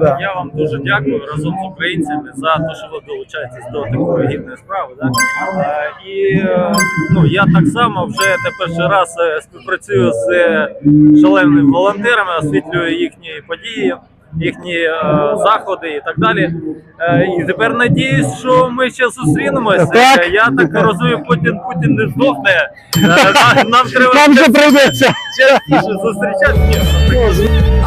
Да. Я вам дуже дякую разом з українцями за те, що ви долучаєтесь до такої гідної справи. Да? Е, і е, ну, я так само вже не перший раз е, співпрацюю з шаленими волонтерами, освітлюю їхні події, їхні е, заходи і так далі. Е, І тепер надіюсь, що ми ще зустрінемося. Так. Я так розумію, Путін Путін не здохне. Е, Нам, треба Нам же прийдеться. частіше зустрічатися.